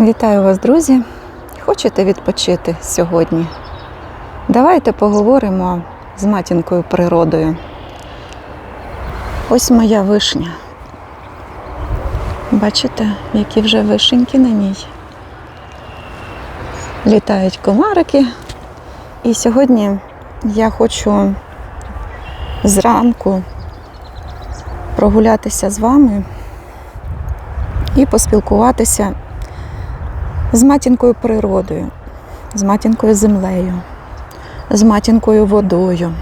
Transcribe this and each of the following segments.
Вітаю вас, друзі! Хочете відпочити сьогодні? Давайте поговоримо з матінкою природою. Ось моя вишня. Бачите, які вже вишеньки на ній. Літають комарики. І сьогодні я хочу зранку прогулятися з вами і поспілкуватися з матінкою природою, з матінкою землею, з матінкою водою.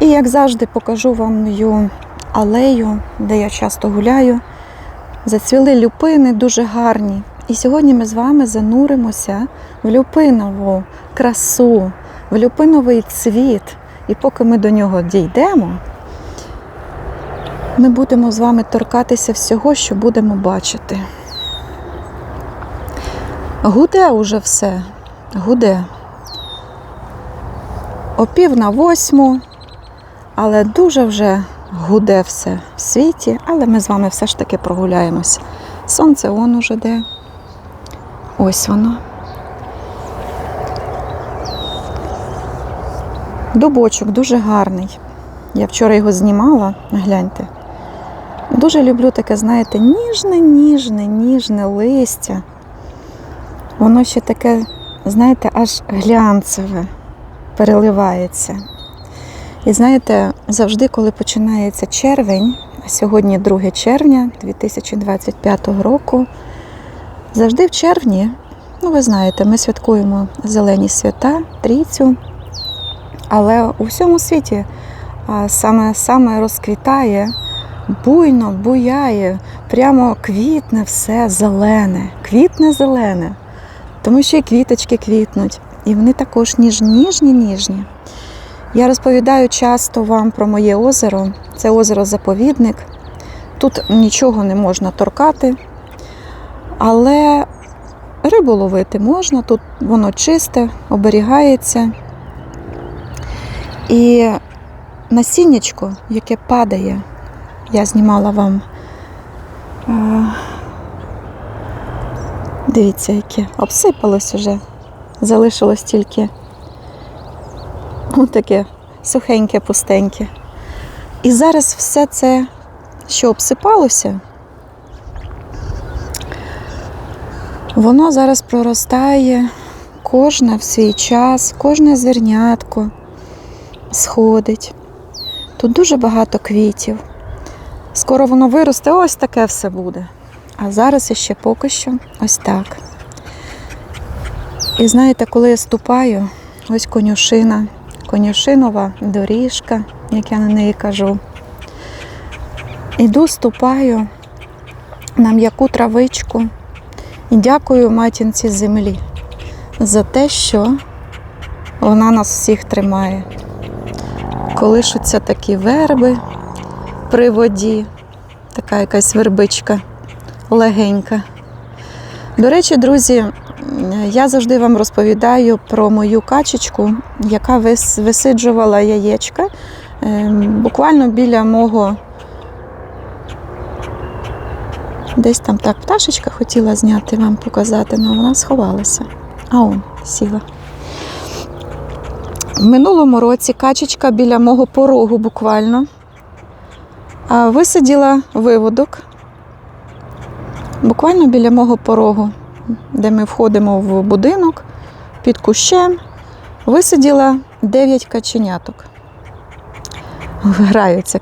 І, як завжди, покажу вам мою алею, де я часто гуляю. Зацвіли люпини дуже гарні. І сьогодні ми з вами зануримося в люпинову красу, в люпиновий цвіт. І поки ми до нього дійдемо, ми будемо з вами торкатися всього, що будемо бачити. Гуде уже все, гуде. О пів на восьму, але дуже вже гуде все в світі, але ми з вами все ж таки прогуляємось. Сонце он уже де. Ось воно. Дубочок дуже гарний. Я вчора його знімала, гляньте. Дуже люблю таке, знаєте, ніжне, ніжне, ніжне листя. Воно ще таке, знаєте, аж глянцеве переливається. І знаєте, завжди, коли починається червень, а сьогодні 2 червня 2025 року, завжди в червні, ну ви знаєте, ми святкуємо зелені свята, трійцю, але у всьому світі саме, саме розквітає, буйно, буяє, прямо квітне все зелене, квітне зелене. Тому що і квіточки квітнуть, і вони також ніж, ніжні, ніжні. Я розповідаю часто вам про моє озеро. Це озеро заповідник. Тут нічого не можна торкати, але рибу ловити можна, тут воно чисте, оберігається. І насіннячко, яке падає, я знімала вам. Дивіться, яке обсипалось уже. Залишилось тільки таке сухеньке, пустеньке. І зараз все це, що обсипалося, воно зараз проростає кожне в свій час, кожне зернятко сходить. Тут дуже багато квітів. Скоро воно виросте, ось таке все буде. А зараз іще поки що ось так. І знаєте, коли я ступаю, ось конюшина, конюшинова доріжка, як я на неї кажу. Іду, ступаю на м'яку травичку і дякую матінці землі за те, що вона нас всіх тримає. Колишуться такі верби при воді, така якась вербичка легенька. До речі, друзі, я завжди вам розповідаю про мою качечку, яка висиджувала яєчка ем, буквально біля мого. Десь там так пташечка хотіла зняти вам показати, але вона сховалася. А он сіла. В минулому році качечка біля мого порогу буквально а, висиділа виводок буквально біля мого порогу, де ми входимо в будинок під кущем, висиділа 9 каченяток. Граються,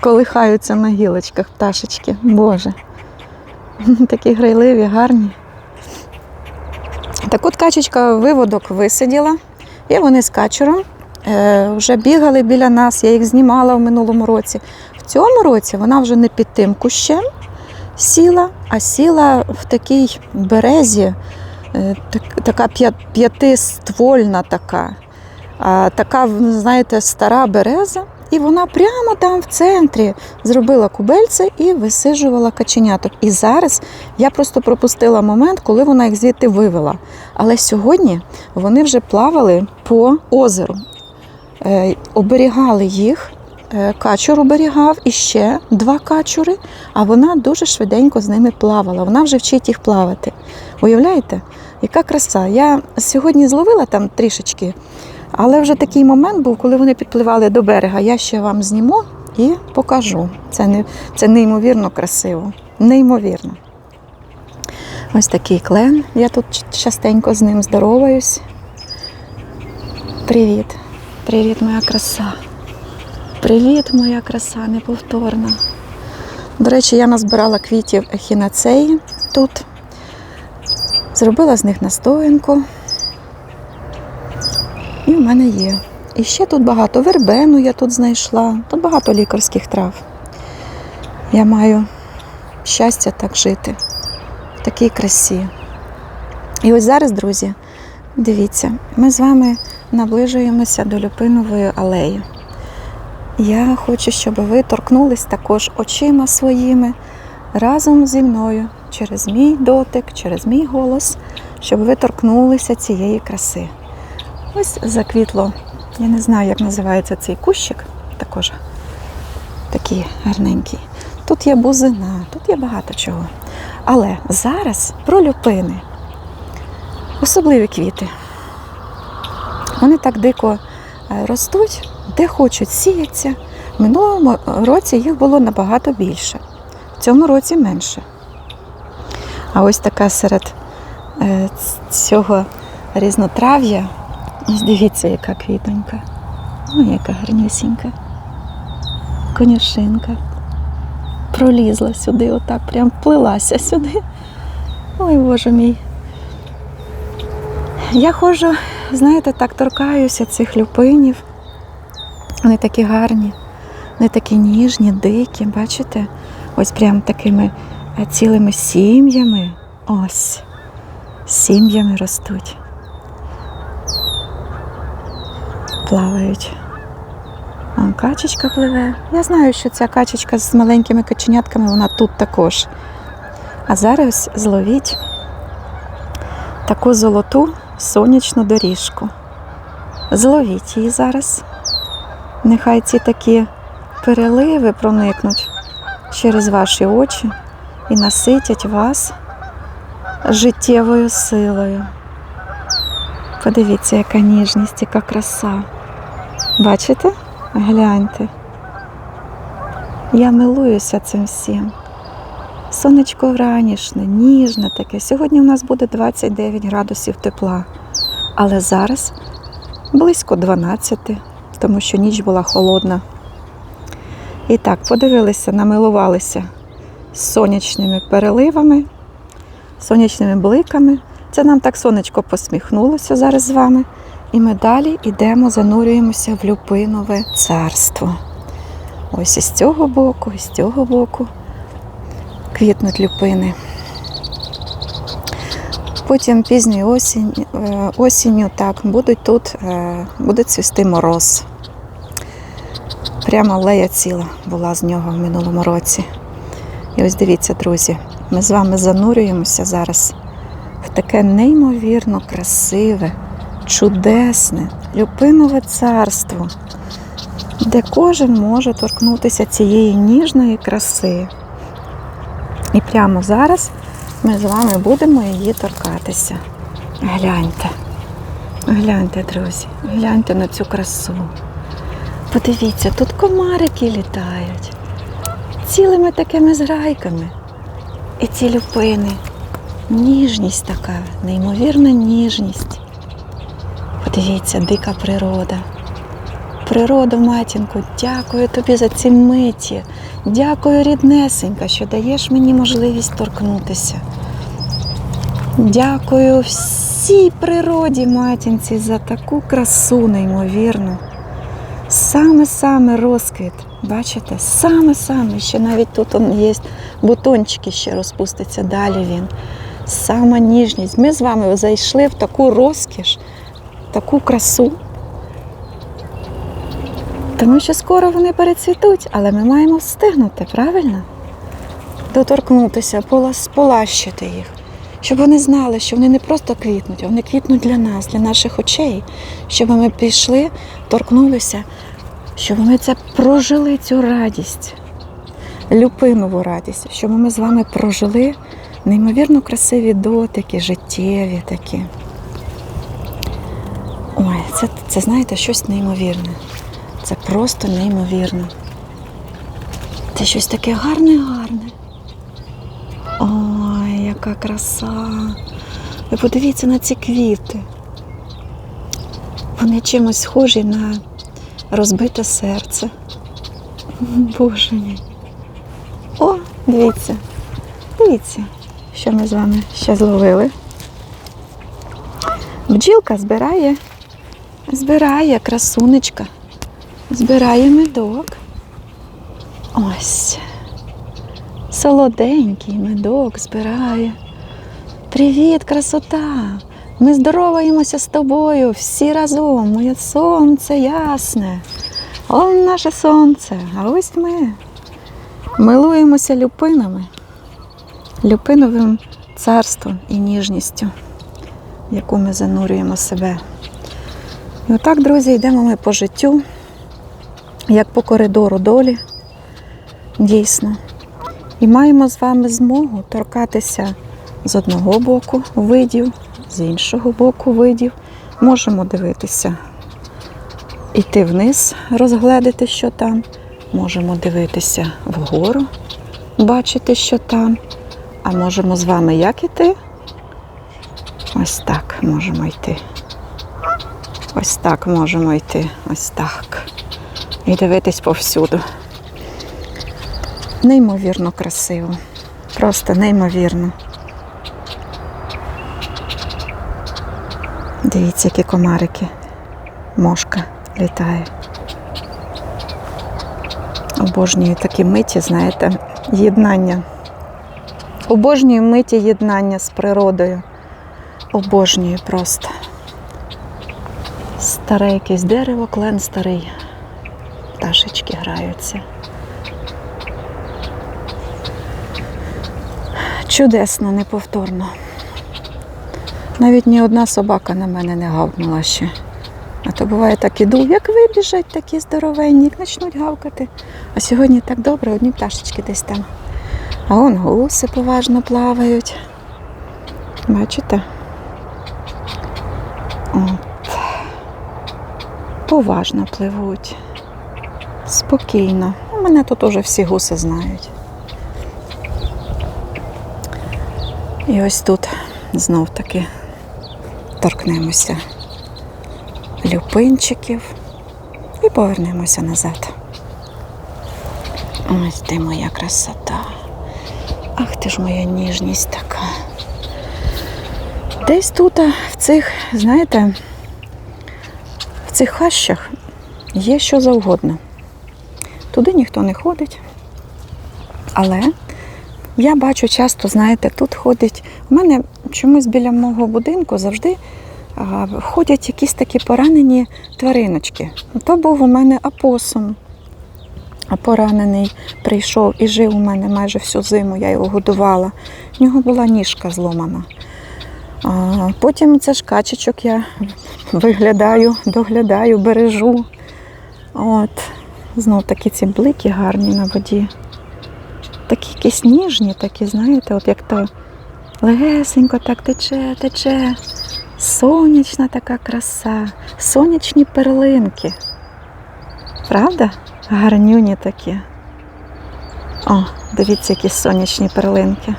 колихаються на гілочках пташечки. Боже. Такі грайливі, гарні. Так от качечка виводок висиділа, і вони з качером е, вже бігали біля нас, я їх знімала в минулому році. В цьому році вона вже не під тим кущем, сіла, а сіла в такій березі, е, так, така п'ятиствольна така, така, знаєте, стара береза. І вона прямо там в центрі зробила кубельце і висиджувала каченяток. І зараз я просто пропустила момент, коли вона їх звідти вивела. Але сьогодні вони вже плавали по озеру, е, оберігали їх качур оберігав і ще два качури, а вона дуже швиденько з ними плавала. Вона вже вчить їх плавати. Уявляєте, яка краса? Я сьогодні зловила там трішечки, але вже такий момент був, коли вони підпливали до берега. Я ще вам зніму і покажу. Це, не, це неймовірно красиво. Неймовірно. Ось такий клен. Я тут частенько з ним здороваюсь. Привіт. Привіт, моя краса. Привіт, моя краса, неповторна. До речі, я назбирала квітів ехінацеї тут. Зробила з них настоянку. І в мене є. І ще тут багато вербену я тут знайшла. Тут багато лікарських трав. Я маю щастя так жити в такій красі. І ось зараз, друзі, дивіться, ми з вами наближуємося до Люпинової алеї. Я хочу, щоб ви торкнулись також очима своїми разом зі мною через мій дотик, через мій голос, щоб ви торкнулися цієї краси. Ось заквітло, я не знаю, як називається цей кущик, також такий гарненький. Тут є бузина, тут є багато чого. Але зараз про люпини. Особливі квіти. Вони так дико е, ростуть, де хочуть сіяться. В минулому році їх було набагато більше, в цьому році менше. А ось така серед е, цього різнотрав'я, ось дивіться, яка квітонька. Ой, яка гарнюсінька. Конюшинка. Пролізла сюди, отак, прям плилася сюди. Ой, боже мій. Я ходжу, знаєте, так торкаюся цих люпинів. Вони такі гарні, вони такі ніжні, дикі, бачите? Ось прям такими е, цілими сім'ями. Ось. Сім'ями ростуть. Плавають. А, качечка пливе. Я знаю, що ця качечка з маленькими каченятками, вона тут також. А зараз зловіть таку золоту сонячну доріжку. Зловіть її зараз. Нехай ці такі переливи проникнуть через ваші очі і наситять вас життєвою силою. Подивіться, яка ніжність, яка краса. Бачите? Гляньте. Я милуюся цим всім. Сонечко вранішне, ніжне таке. Сьогодні у нас буде 29 градусів тепла. Але зараз близько 12, тому що ніч була холодна. І так, подивилися, намилувалися сонячними переливами, сонячними бликами. Це нам так сонечко посміхнулося зараз з вами. І ми далі йдемо, занурюємося в Люпинове царство. Ось із цього боку, і з цього боку квітнуть люпини. Потім пізньою осінь, е, осінню так, будуть тут, е, буде цвісти мороз. Прямо алея ціла була з нього в минулому році. І ось дивіться, друзі, ми з вами занурюємося зараз в таке неймовірно красиве, чудесне, люпинове царство, де кожен може торкнутися цієї ніжної краси. І прямо зараз ми з вами будемо її торкатися. Гляньте, гляньте, друзі, гляньте на цю красу. Подивіться, тут комарики літають цілими такими зграйками. І ці люпини. Ніжність така, неймовірна ніжність. Подивіться, дика природа. Природа, матінко, дякую тобі за ці миті. Дякую, ріднесенька, що даєш мені можливість торкнутися. Дякую всій природі, матінці, за таку красу неймовірну. Саме-саме розквіт. Бачите, саме-саме, ще навіть тут он є бутончики, ще розпуститься далі він. Сама ніжність. Ми з вами зайшли в таку розкіш, таку красу. Тому що скоро вони перецвітуть, але ми маємо встигнути, правильно? Доторкнутися, полащити їх. Щоб вони знали, що вони не просто квітнуть, а вони квітнуть для нас, для наших очей. Щоб ми пішли, торкнулися, щоб ми це прожили цю радість, люпинову радість, щоб ми з вами прожили неймовірно красиві дотики, життєві такі. Ой, це, це знаєте, щось неймовірне. Це просто неймовірно. Це щось таке гарне-гарне. Яка краса. Ви подивіться на ці квіти. Вони чимось схожі на розбите серце. Боже мій. О, дивіться. Дивіться, що ми з вами ще зловили. Бджілка збирає, збирає красунечка, збирає медок. Ось. Солоденький медок збирає. Привіт, красота! Ми здороваємося з тобою всі разом. Моє сонце ясне. Он наше сонце. А ось ми милуємося люпинами, люпиновим царством і ніжністю, в яку ми занурюємо себе. І отак, друзі, йдемо ми по життю, як по коридору долі, дійсно. І маємо з вами змогу торкатися з одного боку видів, з іншого боку видів. Можемо дивитися, іти вниз, розгледіти, що там. Можемо дивитися вгору, бачити, що там. А можемо з вами як іти? Ось так можемо йти. Ось так можемо йти. Ось так. І дивитись повсюду. Неймовірно красиво. Просто неймовірно. Дивіться, які комарики. Мошка літає. Обожнюю такі миті, знаєте, єднання. Обожнюю миті єднання з природою. Обожнюю просто. Старе якесь дерево, клен старий. Пташечки граються. Чудесно, неповторно. Навіть ні одна собака на мене не гавкнула ще. А то буває так іду, як вибіжать такі здоровенні, як почнуть гавкати. А сьогодні так добре, одні пташечки десь там. А он гуси поважно плавають. Бачите? От. Поважно пливуть. Спокійно. У мене тут уже всі гуси знають. І ось тут знов таки торкнемося люпинчиків і повернемося назад. Ось ти моя красота. Ах ти ж моя ніжність така. Десь тут, в цих, знаєте, в цих хащах є що завгодно. Туди ніхто не ходить. Але я бачу часто, знаєте, тут ходить. У мене чомусь біля мого будинку завжди ходять якісь такі поранені твариночки. То був у мене апосум. А поранений прийшов і жив у мене майже всю зиму, я його годувала. В нього була ніжка зломана. А, потім це ж качечок я виглядаю, доглядаю, бережу. От. Знов такі ці блики гарні на воді. Такі якісь ніжні, такі, знаєте, от як то легесенько так тече, тече. Сонячна така краса, сонячні перлинки. Правда? Гарнюні такі. О, дивіться, які сонячні перлинки.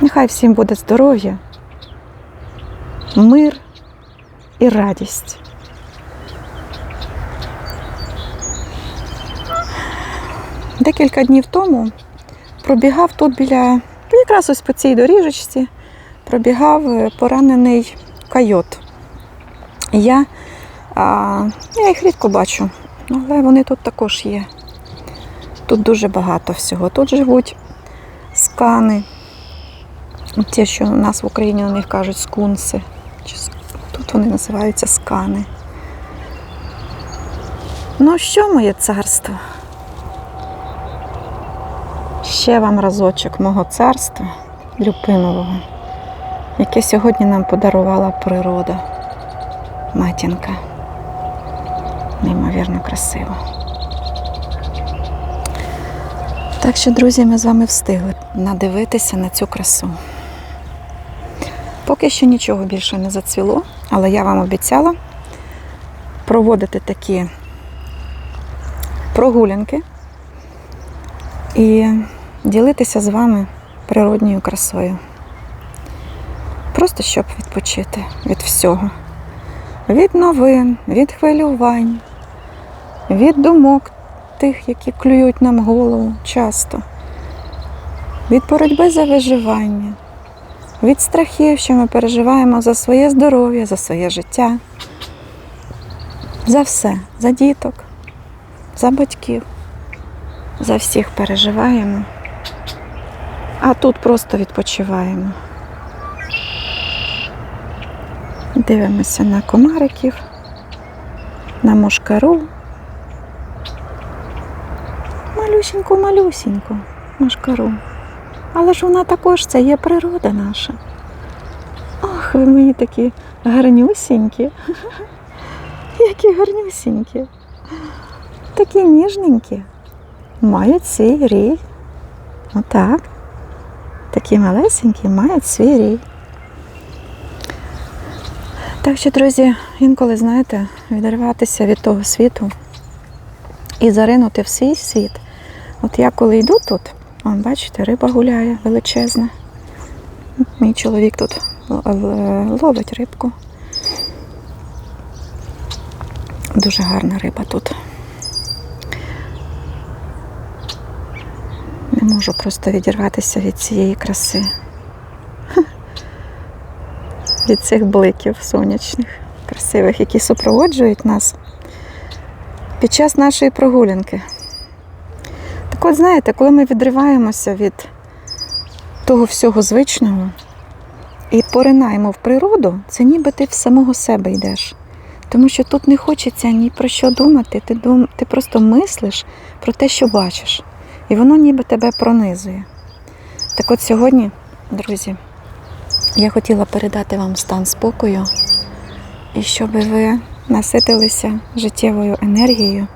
Нехай всім буде здоров'я, мир і радість. Декілька днів тому пробігав тут біля, якраз ось по цій доріжечці, пробігав е, поранений койот. Я, а, я їх рідко бачу, але вони тут також є. Тут дуже багато всього. Тут живуть скани. Ті, що у нас в Україні на них кажуть скунси. Тут вони називаються скани. Ну що, моє царство? Ще вам разочок мого царства люпинового, яке сьогодні нам подарувала природа, матінка. неймовірно красиво. Так що, друзі, ми з вами встигли надивитися на цю красу. Поки що нічого більше не зацвіло, але я вам обіцяла проводити такі прогулянки і ділитися з вами природньою красою. Просто щоб відпочити від всього. Від новин, від хвилювань, від думок тих, які клюють нам голову часто, від боротьби за виживання, від страхів, що ми переживаємо за своє здоров'я, за своє життя, за все, за діток, за батьків, за всіх переживаємо, а тут просто відпочиваємо. Дивимося на комариків, на мошкару. Малюсіньку, малюсіньку мошкару. Але ж вона також це є природа наша. Ох, ви мої такі гарнюсінькі. Які гарнюсінькі. Такі ніжненькі. Мають свій рій. Отак. Такі малесенькі мають свій рій. Так що, друзі, інколи, знаєте, відриватися від того світу і заринути в свій світ. От я коли йду тут, вон, бачите, риба гуляє величезна. Мій чоловік тут ловить рибку. Дуже гарна риба тут. Можу просто відірватися від цієї краси. Від цих бликів сонячних, красивих, які супроводжують нас під час нашої прогулянки. Так от знаєте, коли ми відриваємося від того всього звичного і поринаємо в природу, це ніби ти в самого себе йдеш. Тому що тут не хочеться ні про що думати, ти, дум... ти просто мислиш про те, що бачиш. І воно ніби тебе пронизує. Так от сьогодні, друзі, я хотіла передати вам стан спокою і щоб ви наситилися життєвою енергією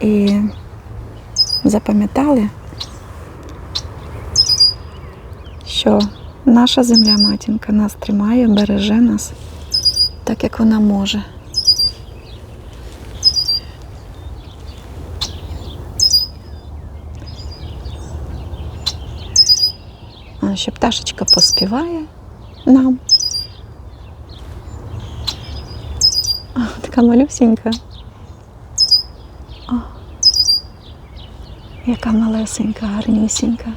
і запам'ятали, що наша земля матінка нас тримає, береже нас так, як вона може. Ще пташечка поспіває нам. А, така малюсенька. О, яка малесенька, гарнюсінька.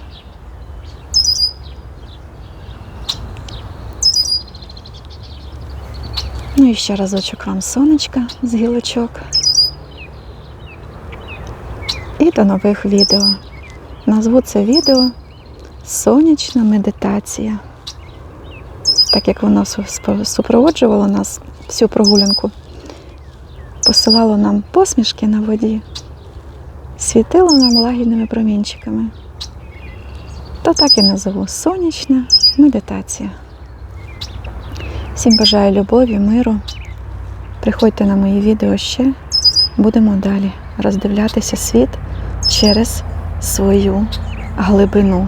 Ну і ще разочок вам сонечка з гілочок. І до нових відео. Назву це відео Сонячна медитація. Так як воно су- супроводжувало нас всю прогулянку, посилало нам посмішки на воді, світило нам лагідними промінчиками. То так і назову сонячна медитація. Всім бажаю любові, миру. Приходьте на мої відео ще. Будемо далі роздивлятися світ через свою глибину.